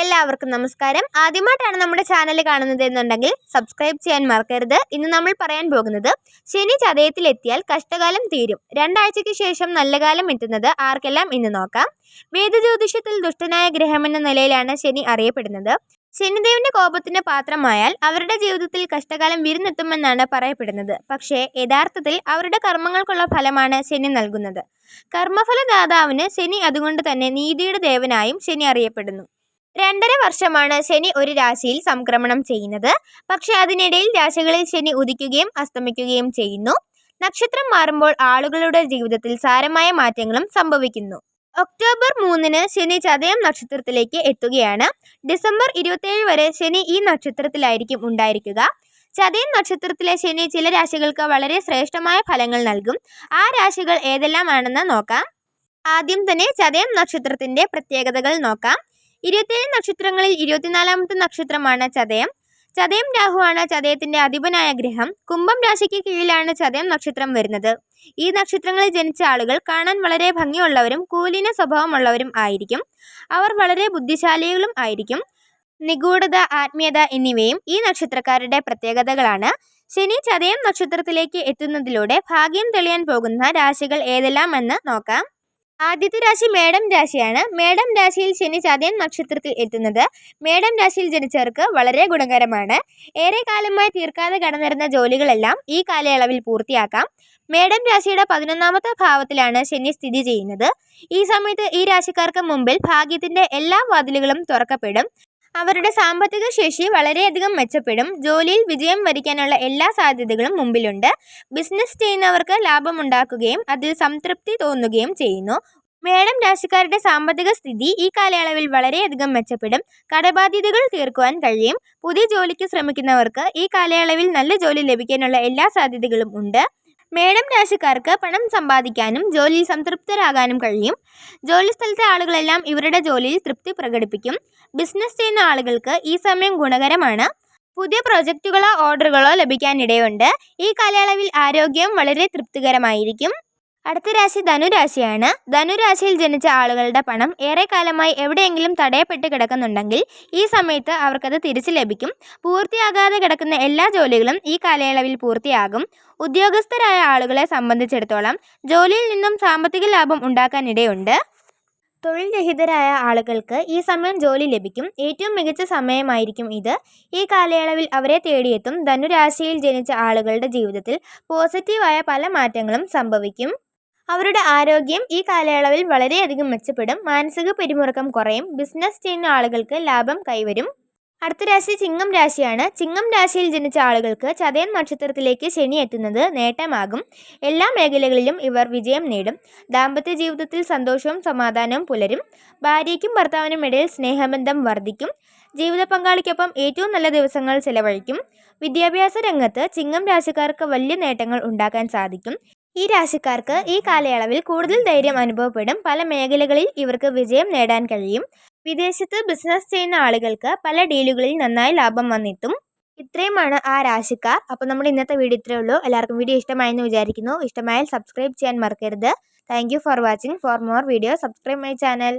എല്ലാവർക്കും നമസ്കാരം. ആദ്യമായിട്ടാണ് നമ്മുടെ ചാനൽ കാണുന്നത് എന്നുണ്ടെങ്കിൽ സബ്സ്ക്രൈബ് ചെയ്യാൻ മറക്കരുത്. ഇന്ന് നമ്മൾ പറയാൻ പോകുന്നത് ശനി ചതയത്തിലെത്തിയാൽ കഷ്ടകാലം തീരും. രണ്ടാഴ്ചയ്ക്ക് ശേഷം നല്ല കാലം എത്തുന്നത് ആർക്കെല്ലാം ഇന്ന് നോക്കാം. വേദജ്യോതിഷത്തിൽ ദുഷ്ടനായ ഗ്രഹമെന്ന നിലയിലാണ് ശനി അറിയപ്പെടുന്നത്. ശനിദേവന്റെ കോപത്തിന് പാത്രമായാൽ അവരുടെ ജീവിതത്തിൽ കഷ്ടകാലം വിരുന്നെത്തുമെന്നാണ് പറയപ്പെടുന്നത്. പക്ഷേ യഥാർത്ഥത്തിൽ അവരുടെ കർമ്മങ്ങൾക്കുള്ള ഫലമാണ് ശനി നൽകുന്നത്. കർമ്മഫലദാതാവിന് ശനി അതുകൊണ്ട് തന്നെ നീതിയുടെ ദേവനായും ശനി അറിയപ്പെടുന്നു. രണ്ടര വർഷമാണ് ശനി ഒരു രാശിയിൽ സംക്രമണം ചെയ്യുന്നത്. പക്ഷെ അതിനിടയിൽ രാശികളിൽ ശനി ഉദിക്കുകയും അസ്തമിക്കുകയും ചെയ്യുന്നു. നക്ഷത്രം മാറുമ്പോൾ ആളുകളുടെ ജീവിതത്തിൽ സാരമായ മാറ്റങ്ങളും സംഭവിക്കുന്നു. ഒക്ടോബർ മൂന്നിന് ശനി ചതയം നക്ഷത്രത്തിലേക്ക് എത്തുകയാണ്. ഡിസംബർ ഇരുപത്തേഴ് വരെ ശനി ഈ നക്ഷത്രത്തിലായിരിക്കും ഉണ്ടായിരിക്കുക. ചതയം നക്ഷത്രത്തിലെ ശനി ചില രാശികൾക്ക് വളരെ ശ്രേഷ്ഠമായ ഫലങ്ങൾ നൽകും. ആ രാശികൾ ഏതെല്ലാമാണെന്ന് നോക്കാം. ആദ്യം തന്നെ ചതയം നക്ഷത്രത്തിന്റെ പ്രത്യേകതകൾ നോക്കാം. ഇരുപത്തിയേഴ് നക്ഷത്രങ്ങളിൽ ഇരുപത്തിനാലാമത്തെ നക്ഷത്രമാണ് ചതയം. ചതയം രാഹുവാണ് ചതയത്തിന്റെ അധിപനായ ഗ്രഹം. കുംഭം രാശിക്ക് കീഴിലാണ് ചതയം നക്ഷത്രം വരുന്നത്. ഈ നക്ഷത്രങ്ങളിൽ ജനിച്ച ആളുകൾ കാണാൻ വളരെ ഭംഗിയുള്ളവരും കൂലിന സ്വഭാവമുള്ളവരും ആയിരിക്കും. അവർ വളരെ ബുദ്ധിശാലികളും ആയിരിക്കും. നിഗൂഢത ആത്മീയത എന്നിവയും ഈ നക്ഷത്രക്കാരുടെ പ്രത്യേകതകളാണ്. ശനി ചതയം നക്ഷത്രത്തിലേക്ക് എത്തുന്നതിലൂടെ ഭാഗ്യം തെളിയാൻ പോകുന്ന രാശികൾ ഏതെല്ലാമെന്ന് നോക്കാം. ആദ്യത്തെ രാശി മേഡം രാശിയാണ്. മേഡം രാശിയിൽ ശനി ചതയൻ നക്ഷത്രത്തിൽ എത്തുന്നത്. മേഡം രാശിയിൽ ജനിച്ചവർക്ക് വളരെ ഗുണകരമാണ്. ഏറെ കാലമായി തീർക്കാതെ കടന്നിരുന്ന ജോലികളെല്ലാം ഈ കാലയളവിൽ പൂർത്തിയാക്കാം. മേഡം രാശിയുടെ പതിനൊന്നാമത്തെ ഭാവത്തിലാണ് ശനി സ്ഥിതി ചെയ്യുന്നത്. ഈ സമയത്ത് ഈ രാശിക്കാർക്ക് മുമ്പിൽ ഭാഗ്യത്തിന്റെ എല്ലാ വാതിലുകളും തുറക്കപ്പെടും. അവരുടെ സാമ്പത്തിക ശേഷി വളരെയധികം മെച്ചപ്പെടും. ജോലിയിൽ വിജയം വരിക്കാനുള്ള എല്ലാ സാധ്യതകളും മുമ്പിലുണ്ട്. ബിസിനസ് ചെയ്യുന്നവർക്ക് ലാഭമുണ്ടാക്കുകയും അതിൽ സംതൃപ്തി തോന്നുകയും ചെയ്യുന്നു. മേഡം രാശിക്കാരുടെ സാമ്പത്തിക സ്ഥിതി ഈ കാലയളവിൽ വളരെയധികം മെച്ചപ്പെടും. കടബാധ്യതകൾ തീർക്കുവാൻ കഴിയും. പുതിയ ജോലിക്ക് ശ്രമിക്കുന്നവർക്ക് ഈ കാലയളവിൽ നല്ല ജോലി ലഭിക്കാനുള്ള എല്ലാ സാധ്യതകളും ഉണ്ട്. മേടം രാശിക്കാർക്ക് പണം സമ്പാദിക്കാനും ജോലിയിൽ സംതൃപ്തരാകാനും കഴിയും. ജോലിസ്ഥലത്തെ ആളുകളെല്ലാം ഇവരുടെ ജോലിയിൽ തൃപ്തി പ്രകടിപ്പിക്കും. ബിസിനസ് ചെയ്യുന്ന ആളുകൾക്ക് ഈ സമയം ഗുണകരമാണ്. പുതിയ പ്രോജക്റ്റുകളോ ഓർഡറുകളോ ലഭിക്കാനിടയുണ്ട്. ഈ കാലയളവിൽ ആരോഗ്യം വളരെ തൃപ്തികരമായിരിക്കും. അടുത്ത രാശി ധനുരാശിയാണ് ധനുരാശിയിൽ ജനിച്ച ആളുകളുടെ പണം ഏറെക്കാലമായി എവിടെയെങ്കിലും തടയപ്പെട്ട് കിടക്കുന്നുണ്ടെങ്കിൽ ഈ സമയത്ത് അവർക്കത് തിരിച്ചു ലഭിക്കും. പൂർത്തിയാകാതെ കിടക്കുന്ന എല്ലാ ജോലികളും ഈ കാലയളവിൽ പൂർത്തിയാകും. ഉദ്യോഗസ്ഥരായ ആളുകളെ സംബന്ധിച്ചിടത്തോളം ജോലിയിൽ നിന്നും സാമ്പത്തിക ലാഭം ഉണ്ടാക്കാനിടയുണ്ട്. തൊഴിൽ രഹിതരായ ആളുകൾക്ക് ഈ സമയം ജോലി ലഭിക്കും. ഏറ്റവും മികച്ച സമയമായിരിക്കും ഇത്. ഈ കാലയളവിൽ അവരെ തേടിയെത്തും ധനുരാശിയിൽ ജനിച്ച ആളുകളുടെ ജീവിതത്തിൽ പോസിറ്റീവായ പല മാറ്റങ്ങളും സംഭവിക്കും. അവരുടെ ആരോഗ്യം ഈ കാലയളവിൽ വളരെയധികം മെച്ചപ്പെടും. മാനസിക പിരിമുറുക്കം കുറയും. ബിസിനസ് ചെയ്യുന്ന ആളുകൾക്ക് ലാഭം കൈവരും. അടുത്ത രാശി ചിങ്ങം രാശിയാണ്. ചിങ്ങം രാശിയിൽ ജനിച്ച ആളുകൾക്ക് ചതയൻ നക്ഷത്രത്തിലേക്ക് ശനി എത്തുന്നത് നേട്ടമാകും. എല്ലാ മേഖലകളിലും ഇവർ വിജയം നേടും. ദാമ്പത്യ ജീവിതത്തിൽ സന്തോഷവും സമാധാനവും പുലരും. ഭാര്യയ്ക്കും ഭർത്താവിനും ഇടയിൽ സ്നേഹബന്ധം വർദ്ധിക്കും. ജീവിത പങ്കാളിക്കൊപ്പം ഏറ്റവും നല്ല ദിവസങ്ങൾ ചെലവഴിക്കും. വിദ്യാഭ്യാസ രംഗത്ത് ചിങ്ങം രാശിക്കാർക്ക് വലിയ നേട്ടങ്ങൾ ഉണ്ടാക്കാൻ സാധിക്കും. ഈ രാശിക്കാർക്ക് ഈ കാലയളവിൽ കൂടുതൽ ധൈര്യം അനുഭവപ്പെടും. പല മേഖലകളിൽ ഇവർക്ക് വിജയം നേടാൻ കഴിയും. വിദേശത്ത് ബിസിനസ് ചെയ്യുന്ന ആളുകൾക്ക് പല ഡീലുകളിൽ നന്നായി ലാഭം വന്നെത്തും. ഇത്രയുമാണ് ആ രാശിക്കാർ. അപ്പോൾ നമ്മുടെ ഇന്നത്തെ വീഡിയോ ഇത്രയേ ഉള്ളൂ. എല്ലാവർക്കും വീഡിയോ ഇഷ്ടമായെന്ന് വിചാരിക്കുന്നു. ഇഷ്ടമായാൽ സബ്സ്ക്രൈബ് ചെയ്യാൻ മറക്കരുത്. Thank for watching for more video subscribe my channel